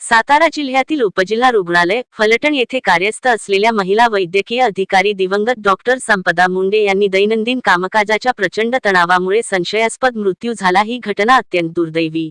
सातारा जिल्ह्यातील उपजिल्हा रुग्णालय फलटण येथे कार्यस्थ असलेल्या महिला वैद्यकीय अधिकारी दिवंगत डॉक्टर संपदा मुंडे यांनी दैनंदिन कामकाजाच्या प्रचंड तणावामुळे संशयास्पद मृत्यू झाला. ही घटना अत्यंत दुर्दैवी.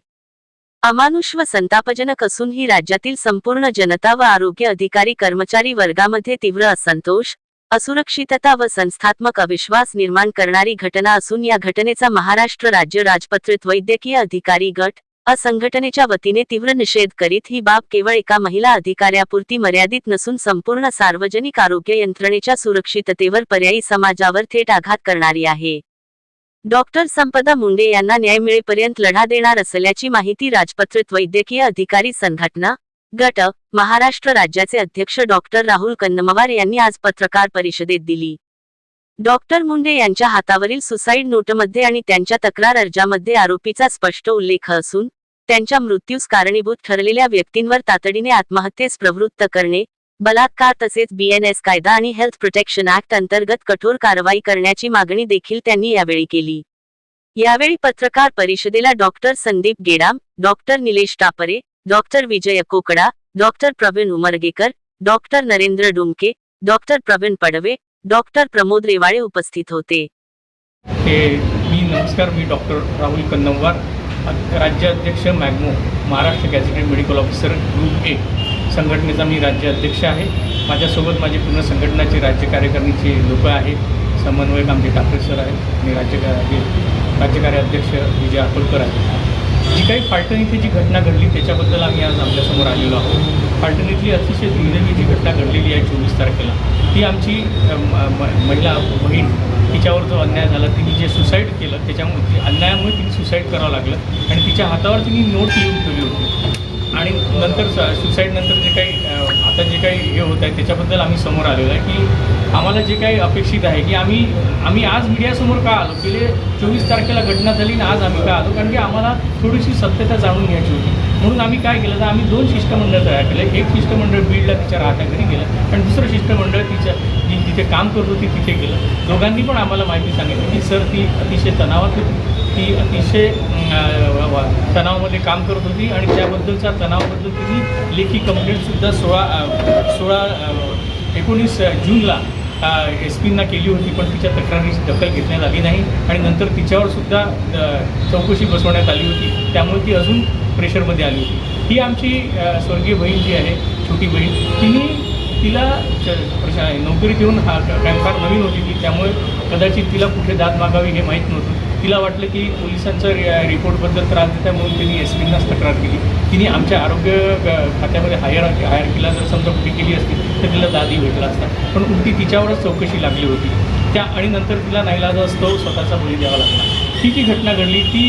अमानुष व संतापजनक असून ही राज्यातील संपूर्ण जनता व आरोग्य अधिकारी कर्मचारी वर्गामध्ये तीव्र असंतोष असुरक्षितता व संस्थात्मक अविश्वास निर्माण करणारी घटना असून या घटनेचा महाराष्ट्र राज्य राजपत्रित वैद्यकीय अधिकारी गट अ संघटनेच्या वतीने तीव्र निषेध करीत ही बाब केवळ एका महिला अधिकाऱ्यापुरती मर्यादित नसून संपूर्ण सार्वजनिक आरोग्य यंत्रणेच्या सुरक्षिततेवर पर्यायी समाजावर थेट आघात करणारी आहे. डॉक्टर संपदा मुंडे यांना न्याय मिळेपर्यंत लढा देणार असल्याची माहिती राजपत्रित वैद्यकीय अधिकारी संघटना गट महाराष्ट्र राज्याचे अध्यक्ष डॉक्टर राहुल कन्नमवार यांनी आज पत्रकार परिषदेत दिली. डॉक्टर मुंडे यांच्या हातावरील सुसाईड नोटमध्ये आणि त्यांच्या तक्रार अर्जामध्ये आरोपीचा स्पष्ट उल्लेख असून त्यांच्या मृत्यूस कारणीभूत ठरलेल्या व्यक्तींवर तातडीने आत्महत्येस प्रवृत्त करणे बलात्कार तसेच बीएनएस कायदा आणि हेल्थ प्रोटेक्शन ऍक्ट अंतर्गत कठोर कारवाई करण्याची मागणी देखील त्यांनी यावेळी केली. यावेळी पत्रकार परिषदेला doctor Sandeep Gedam doctor Nilesh Tapre doctor Vijay Kokda doctor Pravin Umargekar doctor Narendra Dumke doctor Pravin Padwe doctor Pramod Rewale उपस्थित होते. मी नमस्कार मी doctor Rahul Kannamwar. राज्याध्यक्ष MAGMO Maharashtra gazetted medical officer group A. संघटनेचा मी राज्य अध्यक्ष आहे. माझ्यासोबत माझे पूर्ण संघटनाचे राज्य कार्यकारिणीचे लोक आहेत. समन्वयक आमचे ठाकरे सर आहेत. आणि राज्य हे अध्यक्ष विजय अकोलकर आहेत. जी काही फाल्टन इथे जी घटना घडली त्याच्याबद्दल आम्ही आज आपल्यासमोर आलेलो आहोत. फाल्टन इथली अतिशय दुर्दैवी जी घटना घडलेली आहे चोवीस तारखेला ती आमची म- म- महिला बहीण तिच्यावर जो अन्याय झाला तिने जे सुसाईड केलं त्याच्यामुळे अन्यायामुळे तिने सुसाईड करावं लागलं. आणि तिच्या हातावर तिने नोट लिहून ठेवली होती. आणि नंतर सुसाईड नंतर जे काही आता जे काही हे होत आहे त्याच्याबद्दल आम्ही समोर आलेलो आहे की आम्हाला जे काही अपेक्षित आहे की आम्ही आम्ही आज मीडियासमोर का आलो? गेले चोवीस तारखेला घटना झाली आणि आज आम्ही का आलो? कारण की आम्हाला थोडीशी सत्यता जाणून घ्यायची होती. म्हणून आम्ही काय केलं? तर आम्ही दोन शिष्टमंडळ तयार केले. एक शिष्टमंडळ बीडला तिच्या राहत्या घरी गेलं आणि दुसरं शिष्टमंडळ तिच्या जी तिथे काम करत होती तिथे गेलं. दोघांनी पण आम्हाला माहिती सांगितली की सर ती अतिशय तणावात होती. ती अतिशय तणावामध्ये काम करत होती आणि त्याबद्दलच्या तणावाबद्दल तिने लेखी कंप्लेंटसुद्धा सोळा सोळा एकोणीस जूनला एस पींना केली होती पण तिच्या तक्रारीची दखल घेतण्यात आली नाही आणि नंतर तिच्यावर सुद्धा चौकशी बसवण्यात आली होती. त्यामुळे ती अजून प्रेशरमध्ये आली होती. ही आमची स्वर्गीय बहीण जी आहे छोटी बहीण तिने तिला नोकरी घेऊन हा काय नवीन होती ती. त्यामुळे कदाचित तिला कुठे दाद मागावी हे माहीत नव्हतं. तिला वाटलं की पोलिसांचं रि- रिपोर्टबद्दल त्रास देत म्हणून तिने एस पींनाच तक्रार केली. तिने आमच्या आरोग्य खात्यामध्ये हायर हायर केला जर समजा कुठे केली असती तर तिला दादी भेटला असता. पण उलटी तिच्यावरच चौकशी लागली होती. त्या आणि नंतर तिला नाईलाज असतो स्वतःचा बळी द्यावा लागला. ही जी घटना घडली ती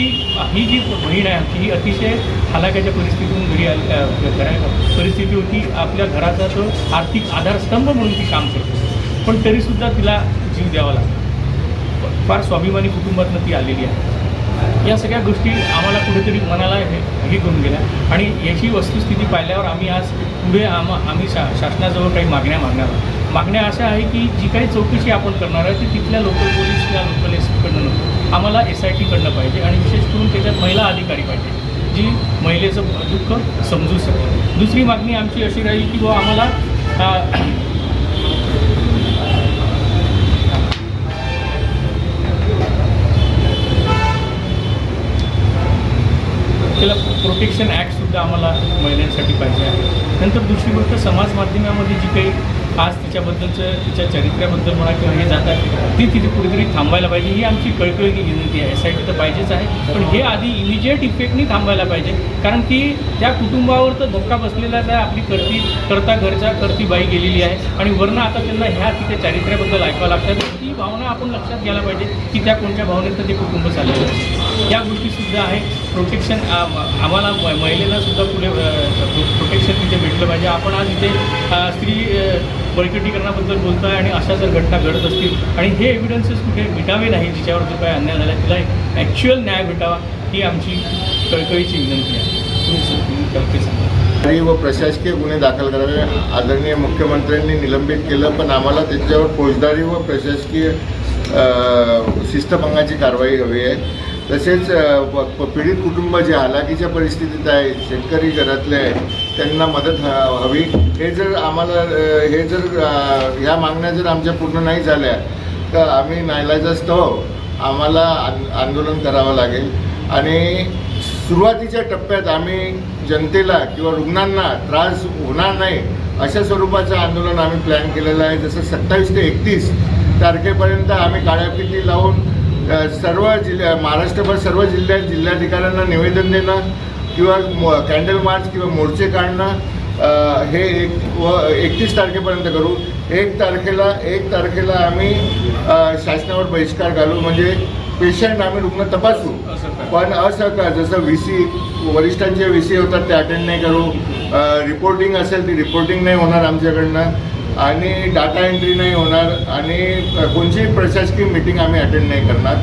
ही जी बहीण आहे आमची ही अतिशय हालाक्याच्या परिस्थितीतून घरी आली परिस्थिती होती. आपल्या घराचा तो आर्थिक आधारस्तंभ म्हणून ती काम करते. पण तरीसुद्धा तिला जीव द्यावा लागतो. फार स्वाभिमानी कुटुंबातनं ती आलेली आहे. या सगळ्या गोष्टी आम्हाला कुठेतरी मनाला हे हे करून गेल्या. आणि याची वस्तुस्थिती पाहिल्यावर आम्ही आज पुढे आम आम्ही शा शासनाजवळ काही मागण्या मागणार आहोत. मागण्या अशा आहे की जी काही चौकशी आपण करणार आहे ती तिथल्या लोकल पोलीस किंवा लोकल एस पीकडनं नको. आम्हाला एस आय टीकडनं पाहिजे आणि विशेष करून त्याच्यात महिला अधिकारी पाहिजे जी महिलेचं दुःख समजू शकेल. दुसरी मागणी आमची अशी राहील की बुवा आम्हाला त्याला प्रोटेक्शन ॲक्टसुद्धा आम्हाला महिलांसाठी पाहिजे आहे. नंतर दुसरी गोष्ट समाज माध्यमामध्ये जी काही आज तिच्याबद्दलचं तिच्या चरित्र्याबद्दल म्हणा किंवा हे जातात ती तिथे कुठेतरी थांबायला पाहिजे. ही आमची कळकळीची विनंती आहे. एस तर पाहिजेच आहे. पण हे आधी इमिजिएट इफेक्टनी थांबायला पाहिजे. कारण की त्या कुटुंबावर तर धक्का बसलेलाच आहे आपली करती करता घरच्या करती बाई गेलेली आहे. आणि वरनं आता त्यांना ह्या तिच्या चारित्र्याबद्दल ऐकावं लागतात ती भावना आपण लक्षात घ्यायला पाहिजे की त्या कोणत्या भावनेचं ते कुटुंब चाललेलं आहे. या गोष्टीसुद्धा आहे. प्रोटेक्शन आम्हाला महिलेलासुद्धा महिलेला सुद्धा पुढे प्रोटेक्शन तिथे पाहिजे. आपण आज इथे स्त्री बळकटीकरणाबद्दल बोलतो आहे आणि अशा जर घटना घडत असतील आणि हे एव्हिडन्सेस कुठे मिटावे नाही जिच्यावर जो काही अन्याय झाला तिला ॲक्च्युअल न्याय भेटावा ही आमची कळकळीची विनंती आहे. तुम्ही कळकळी सांगा. व प्रशासकीय गुन्हे दाखल करावे आदरणीय मुख्यमंत्र्यांनी निलंबित केलं पण आम्हाला त्यांच्यावर फौजदारी व प्रशासकीय शिस्तभंगाची कारवाई हवी आहे. तसेच प- प- पीडित कुटुंब जे हालाकीच्या परिस्थितीत आहे शेतकरी घरातले आहेत त्यांना मदत ह- हवी. हे जर आम्हाला हे जर ह्या मागण्या जर आमच्या पूर्ण नाही झाल्या तर आम्ही नायलाजास्तव आम्हाला आंदोलन करावं लागेल. आणि सुरुवातीच्या टप्प्यात आम्ही जनतेला किंवा रुग्णांना त्रास होणार नाही अशा स्वरूपाचं आंदोलन आम्ही प्लॅन केलेलं आहे. जसं सत्तावीस ते एकतीस तारखेपर्यंत आम्ही काळ्या लावून सर्व जिल्ह्या महाराष्ट्रभर सर्व जिल्ह्यात जिल्हाधिकाऱ्यांना निवेदन देणं किंवा मो कॅन्डल मार्च किंवा मोर्चे काढणं हे एक व एकतीस तारखेपर्यंत करू. एक तारखेला एक तारखेला आम्ही शासनावर बहिष्कार घालू. म्हणजे पेशंट आम्ही रुग्ण तपासू. पण असं का जसं व्ही सी वरिष्ठांचे व्ही सी होतात ते अटेंड नाही करू. रिपोर्टिंग असेल ती रिपोर्टिंग नाही होणार आमच्याकडनं. आणि डाटा एंट्री नाही होणार आणि कोणतीही प्रशासकीय मिटिंग आम्ही अटेंड नाही करणार.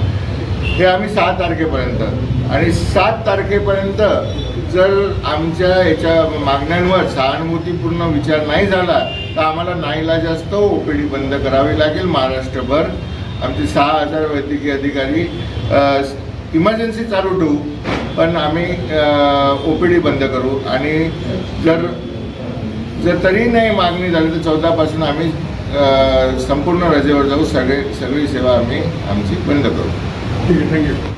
हे आम्ही सहा तारखेपर्यंत. आणि सात तारखेपर्यंत जर आमच्या याच्या मागण्यांवर सहानुभूतीपूर्ण विचार नाही झाला तर आम्हाला नाईलाजास्त ओ पी डी बंद करावी लागेल महाराष्ट्रभर. आमचे सहा हजार वैद्यकीय अधिकारी इमर्जन्सी चालू ठेवू पण आम्ही ओ पी डी बंद करू. आणि जर जर तरी नाही मागणी झाली तर चौदापासून आम्ही संपूर्ण रजेवर जाऊ. सगळे सगळी सेवा आम्ही आमची बंद करू. ठीक आहे थँक्यू.